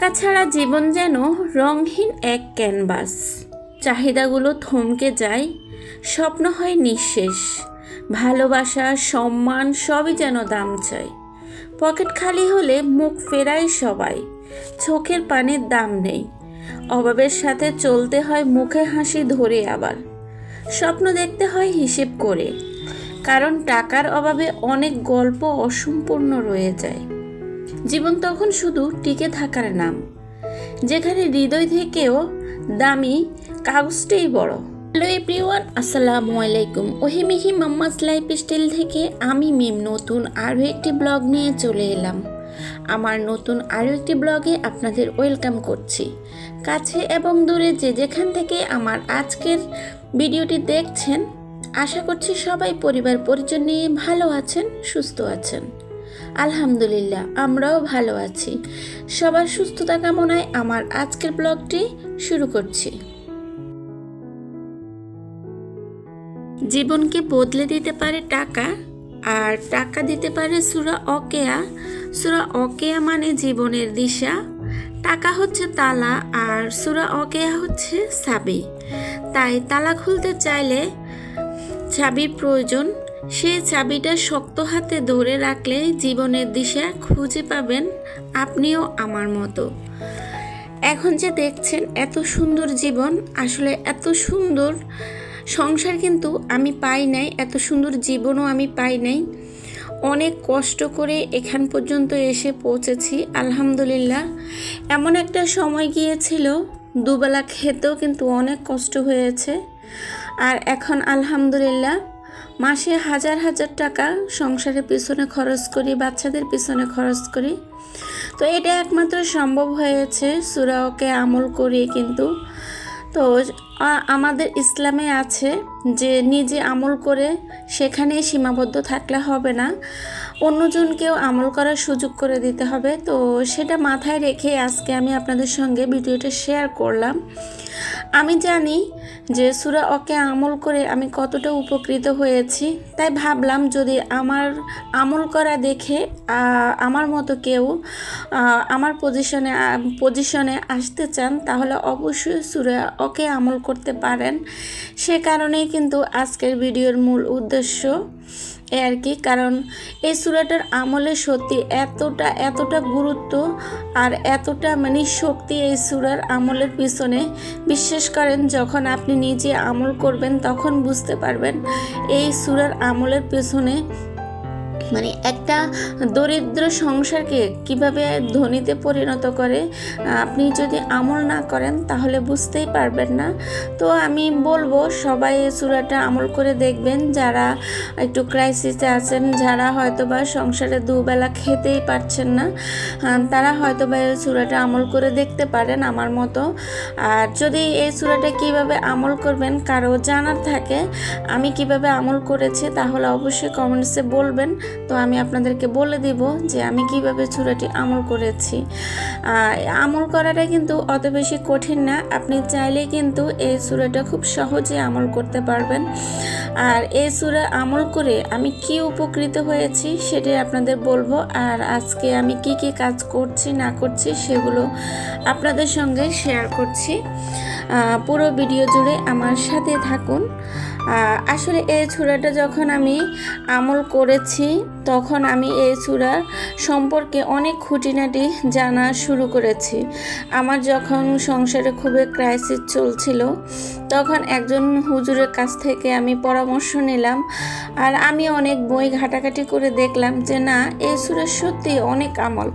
টাকা ছাড়া জীবন যেন রংহীন এক ক্যানভাস। চাহিদাগুলো থমকে যায়, স্বপ্ন হয় নিঃশেষ। ভালোবাসা, সম্মান সবই যেন দাম চায়। পকেট খালি হলে মুখ ফেরাই সবাই, চোখের পানির দাম নেই। অভাবের সাথে চলতে হয় মুখে হাসি ধরে আবার। স্বপ্ন দেখতে হয় হিসেব করে, কারণ টাকার অভাবে অনেক গল্প অসম্পূর্ণ রয়ে যায়। জীবন তখন শুধু টিকে থাকার নাম, যেখানে হৃদয় থেকেও দামি কাগজটাই বড়। হ্যালো এভরিওয়ান, আসসালামু আলাইকুম। ওহিমিহি মাম্মাস লাইফ স্টাইল থেকে আমি মিম নতুন আরও একটি ব্লগ নিয়ে চলে এলাম। আমার নতুন আরও একটি ব্লগে আপনাদের ওয়েলকাম করছি। কাছে এবং দূরে যে যেখান থেকে আমার আজকের ভিডিওটি দেখছেন, আশা করছি সবাই পরিবার পরিজন নিয়ে ভালো আছেন, সুস্থ আছেন। আলহামদুলিল্লাহ, আমরাও ভালো আছি। সবার সুস্থতা কামনায় আমার আজকের ব্লগটি শুরু করছি। জীবনকে বদলে দিতে পারে টাকা, আর টাকা দিতে পারে সুরা অকেয়া। সুরা অকেয়া মানে জীবনের দিশা। টাকা হচ্ছে তালা, আর সুরা অকেয়া হচ্ছে সাবি তাই তালা খুলতে চাইলে চাবির প্রয়োজন সেই চাবিটা শক্ত হাতে ধরে রাখলে জীবনের দিশা খুঁজে পাবেন আপনিও আমার মতো। এখন যে দেখছেন এত সুন্দর জীবন, আসলে এত সুন্দর সংসার কিন্তু আমি পাই নাই, এত সুন্দর জীবনও আমি পাই নাই। অনেক কষ্ট করে এখান পর্যন্ত এসে পৌঁছেছি, আলহামদুলিল্লাহ। এমন একটা সময় গিয়েছিল, দুবেলা খেতেও কিন্তু অনেক কষ্ট হয়েছে। আর এখন আলহামদুলিল্লাহ মাসে হাজার হাজার টাকা সংসারের পিছনে খরচ করি, বাচ্চাদের পিছনে খরচ করি। তো এটা একমাত্র সম্ভব হয়েছে। সুরাওকে আমল করিয়ে কিন্তু তো আমাদের ইসলামে আছে যে নিজে আমল করে সেখানেই সীমাবদ্ধ থাকলে হবে না। অন্যজনকেও আমল করার সুযোগ করে দিতে হবে। তো সেটা মাথায় রেখে আজকে আমি আপনাদের সঙ্গে ভিডিওটা শেয়ার করলাম। আমি জানি যে সুরা ওকে আমল করে আমি কতটা উপকৃত হয়েছি, তাই ভাবলাম যদি আমার আমল করা দেখে আমার মতো কেউ আমার পজিশনে পজিশনে আসতে চান, তাহলে অবশ্যই সুরা ওকে আমল করতে পারেন। সে কারণেই কিন্তু আজকের ভিডিওর মূল উদ্দেশ্য এ আর কি। কারণ এই সুরাটার আমলে সত্যি এতটা এতটা গুরুত্ব আর এতটা মানে শক্তি এই সুরার আমলের পিছনে। বিশ্বাস করেন, যখন আপনি নিজে আমল করবেন, তখন বুঝতে পারবেন এই সুরার আমলের পেছনে মানে একটা দরিদ্র সংসারকে কীভাবে ধনীতে পরিণত করে, আপনি যদি আমল না করেন তাহলে বুঝতেই পারবেন না। তো আমি বলব, সবাই সুরাটা আমল করে দেখবেন। যারা একটু ক্রাইসিসে আছেন, যারা হয়তো বা সংসারে দুবেলা খেতেই পারছেন না তারা হয়তো বা এই সুরাটা আমল করে দেখতে পারেন আমার মতো। আর যদি এই সুরাটা কীভাবে আমল করবেন কারও জানার থাকে, আমি কীভাবে আমল করেছি, তাহলে অবশ্যই কমেন্টসে বলবেন। তো আমি আপনাদেরকে বলে দিব যে আমি কীভাবে চূড়াটি আমল করেছি। আমল করাটা কিন্তু অত বেশি কঠিন না, আপনি চাইলে কিন্তু এই চূড়াটা খুব সহজে আমল করতে পারবেন। আর এই চূড়া আমল করে আমি কি উপকৃত হয়েছি সেটাই আপনাদের বলব। আর আজকে আমি কি কি কাজ করছি, না করছি সেগুলো আপনাদের সঙ্গে শেয়ার করছি। পুরো ভিডিও জুড়ে আমার সাথে থাকুন। আসলে এই ছোড়াটা যখন আমি আমল করেছি তখন আমি এই চূড়া সম্পর্কে অনেক খুঁটিনাটি জানা শুরু করেছি। আমার যখন সংসারে খুবই ক্রাইসিস চলছিল, তখন একজন হুজুরের কাছ থেকে আমি পরামর্শ নিলাম আর আমি অনেক বই ঘাটাঘাটি করে দেখলাম যে, না, এই সুরা সত্যি অনেক আমল।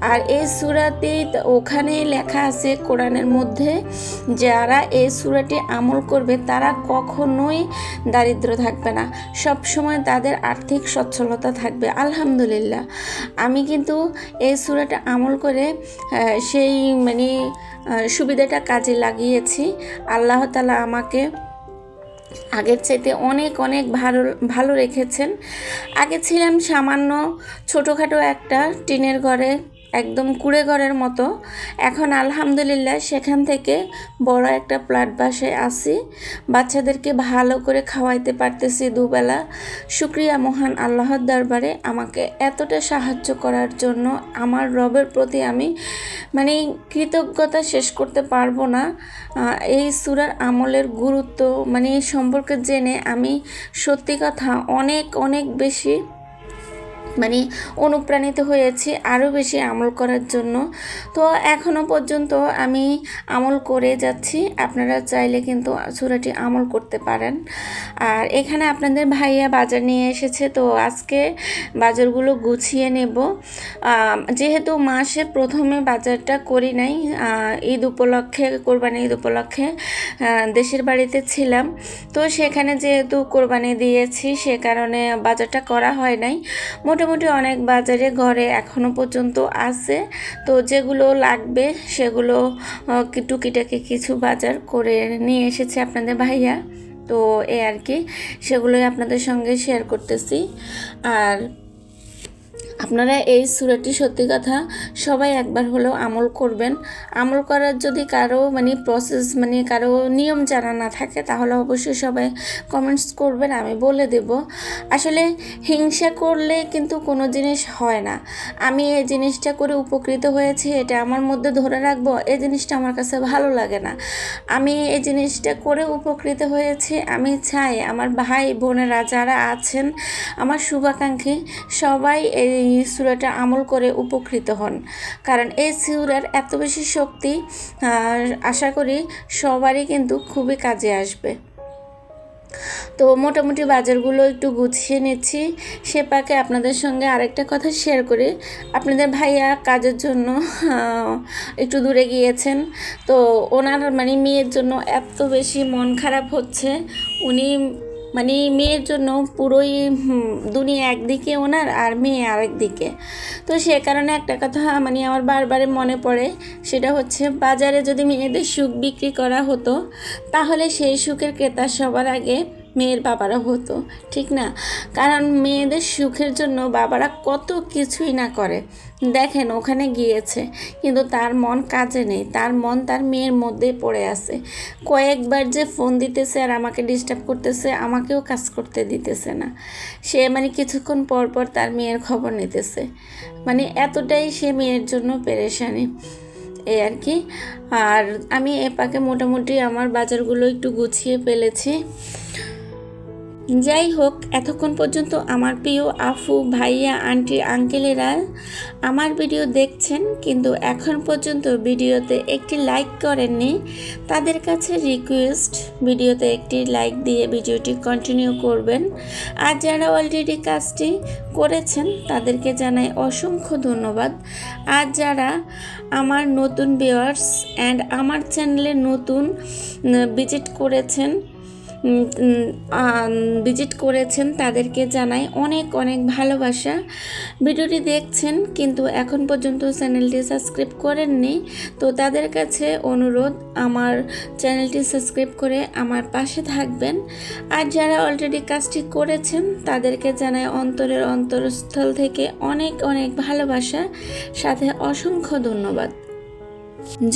আর এই সুরাতেই ওখানে লেখা আছে কোরআনের মধ্যে, যারা এই সুরাটি আমল করবে তারা কখনোই দারিদ্র থাকবে না। সব সময় তাদের আর্থিক সচ্ছলতা থাকবে। আলহামদুলিল্লাহ। আমি কিন্তু এই সুরাটা আমল করে সেই মানে সুবিধাটা কাজে লাগিয়েছি। আল্লাহ তালা আমাকে আগের চাইতে অনেক অনেক ভালো ভালো রেখেছেন। আগে ছিলাম সামান্য ছোটোখাটো একটা টিনের ঘরে একদম কুড়ে ঘরের মতো। এখন আলহামদুলিল্লাহ সেখান থেকে বড় একটা প্লাট বাসায় আসি বাচ্চাদেরকে ভালো করে খাওয়াইতে পারতেছি দুবেলা। শুক্রিয়া মহান আল্লাহর দরবারে আমাকে এতটা সাহায্য করার জন্য আমার রবের প্রতি আমি মানে কৃতজ্ঞতা শেষ করতে পারব না। এই সুরার আমলের গুরুত্ব মানে এই সম্পর্কে জেনে আমি সত্যি কথা অনেক অনেক বেশি মানে অনুপ্রাণিত হয়েছি আরও বেশি আমল করার জন্য। তো এখনও পর্যন্ত আমি আমল করে যাচ্ছি। আপনারা চাইলে কিন্তু সুরাটি আমল করতে পারেন। আর এখানে আপনাদের ভাইয়া বাজার নিয়ে এসেছে, তো আজকে বাজারগুলো গুছিয়ে নেব। যেহেতু মাসে প্রথমে বাজারটা করি নাই ঈদ উপলক্ষে, কোরবানি ঈদ উপলক্ষে দেশের বাড়িতে ছিলাম। তো সেখানে যেহেতু কোরবানি দিয়েছি, সে কারণে বাজারটা করা হয় নাই। মোটামুটি অনেক বাজারে ঘরে এখনও পর্যন্ত আছে। তো যেগুলো লাগবে সেগুলো টুকিটাকি কিছু বাজার করে নিয়ে এসেছে আপনাদের ভাইয়া। তো এ আর কি, সেগুলোই আপনাদের সঙ্গে শেয়ার করতেছি। আর আপনারা এই সুরাটি সত্যি কথা সবাই একবার হলেও আমল করবেন। আমল করার যদি কারও মানে প্রসেস মানে কারও নিয়ম জানা না থাকে, তাহলে অবশ্যই সবাই কমেন্টস করবেন, আমি বলে দেব। আসলে হিংসা করলে কিন্তু কোনো জিনিস হয় না। আমি এই জিনিসটা করে উপকৃত হয়েছি, এটা আমার মধ্যে ধরে রাখব, এই জিনিসটা আমার কাছে ভালো লাগে না। আমি এই জিনিসটা করে উপকৃত হয়েছি, আমি চাই আমার ভাই বোনেরা যারা আছেন, আমার শুভাকাঙ্ক্ষী, সবাই এই সুরাটা আমল করে উপকৃত হন। কারণ এই সুরার এত বেশি শক্তি আশা করি সবারই কিন্তু খুবই কাজে আসবে। তো মোটামুটি বাজারগুলো একটু গুছিয়ে নিচ্ছি। সে পাকে আপনাদের সঙ্গে আরেকটা কথা শেয়ার করি। আপনাদের ভাইয়া কাজের জন্য একটু দূরে গিয়েছেন। তো ওনার মানে মেয়ের জন্য এত বেশি মন খারাপ হচ্ছে। উনি মানে মেয়ের জন্য পুরোই দুনিয়া একদিকে ওনার আর মেয়ে আরেক দিকে। তো সে কারণে একটা কথা মানে আমার বারবারে মনে পড়ে, সেটা হচ্ছে বাজারে যদি মেয়েদের সুখ বিক্রি করা হতো, তাহলে সেই সুখের ক্রেতা সবার আগে মেয়ের বাবারা হতো, ঠিক না? কারণ মেয়েদের সুখের জন্য বাবারা কত কিছুই না করে। দেখেন, ওখানে গিয়েছে। কিন্তু তার মন কাজে নেই। তার মন তার মেয়ের মধ্যে পড়ে আছে। কয়েকবার যে ফোন দিতেছে আর আমাকে ডিস্টার্ব করতেছে, আমাকেও কাজ করতে দিতেছে না। সে মানে কিছুক্ষণ পর পর তার মেয়ের খবর নিতেছে। মানে এতটাই সে মেয়ের জন্য পেরেশানি। এই আর কি। আর আমি এ পাকে মোটামুটি আমার বাজারগুলো একটু গুছিয়ে ফেলেছি। যাই হোক এতক্ষণ পর্যন্ত আমার প্রিয় আফু, ভাইয়া, আন্টি, আঙ্কেলেরা আমার ভিডিও দেখছেন, কিন্তু এখন পর্যন্ত ভিডিওতে একটি লাইক করেননি। তাদের কাছে রিকোয়েস্ট ভিডিওতে একটি লাইক দিয়ে ভিডিওটি কন্টিনিউ করবেন। আর যারা অলরেডি কাজটি করেছেন, তাদেরকে জানাই অসংখ্য ধন্যবাদ। আর যারা আমার নতুন ভিউয়ার্স অ্যান্ড আমার চ্যানেলে নতুন ভিজিট করেছেন ভিজিট করেছেন, তাদেরকে জানাই অনেক অনেক ভালোবাসা। ভিডিওটি দেখছেন, কিন্তু এখন পর্যন্ত চ্যানেলটি সাবস্ক্রাইব করেননি। তো তাদের কাছে অনুরোধ, আমার চ্যানেলটি সাবস্ক্রাইব করে আমার পাশে থাকবেন। আর যারা অলরেডি কাজটি করেছেন, তাদেরকে জানাই অন্তরের অন্তরস্থল থেকে অনেক অনেক ভালোবাসা। সাথে অসংখ্য ধন্যবাদ।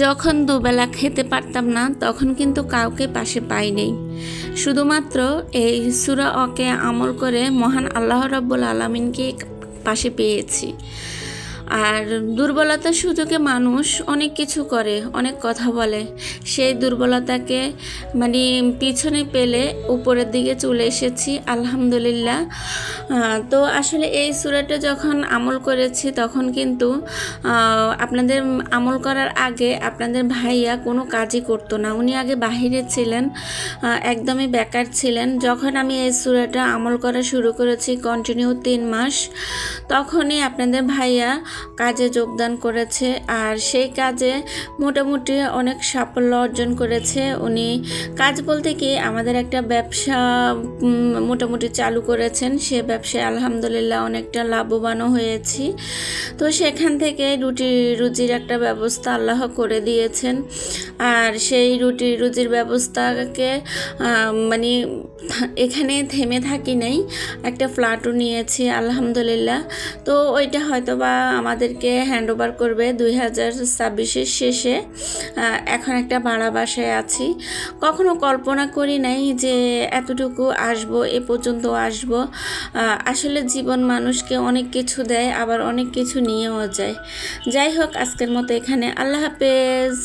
যখন দুবেলা খেতে পারতাম না, তখন কিন্তু কাউকে পাশে পাই নেই। শুধুমাত্র এই সুরা অকে আমল করে মহান আল্লাহ রব্বুল আলমিনকে পাশে পেয়েছি। আর দুর্বলতার সুযোগে মানুষ অনেক কিছু করে, অনেক কথা বলে। সেই দুর্বলতাকে মানে পিছনে পেলে উপরের দিকে চলে এসেছি, আলহামদুলিল্লাহ। তো আসলে এই সুরাটা যখন আমল করেছি, তখন কিন্তু আপনাদের আমল করার আগে আপনাদের ভাইয়া কোনো কাজই করতো না। উনি আগে বাহিরে ছিলেন একদমই বেকার ছিলেন। যখন আমি এই সুরাটা আমল করা শুরু করেছি কন্টিনিউ তিন মাস, তখনই আপনাদের ভাইয়া কাজে যোগদান করেছে আর সেই কাজে মোটামুটি অনেক সাফল্য অর্জন করেছে। উনি কাজ বলতে কি আমাদের একটা ব্যবসা মোটামুটি চালু করেছেন। সে ব্যবসায় আলহামদুলিল্লাহ অনেকটা লাভবানও হয়েছি। তো সেখান থেকে রুটি রুজির একটা ব্যবস্থা আল্লাহ করে দিয়েছেন। আর সেই রুটি রুজির ব্যবস্থাকে মানে এখানে থেমে থাকি নাই। একটা ফ্ল্যাটও নিয়েছি, আলহামদুলিল্লাহ। তো ওইটা হয়তো বা আমাদেরকে হ্যান্ড ওভার করবে দুই হাজার ছাব্বিশের শেষে। এখন একটা ভাড়া বাসায় আছি। কখনো কল্পনা করি নাই যে এতটুকু আসব, এ পর্যন্ত আসব। আসলে জীবন মানুষকে অনেক কিছু দেয়, আবার অনেক কিছু নিয়েও যায়। যাই হোক, আজকের মতো এখানে। আল্লাহ হাফেজ।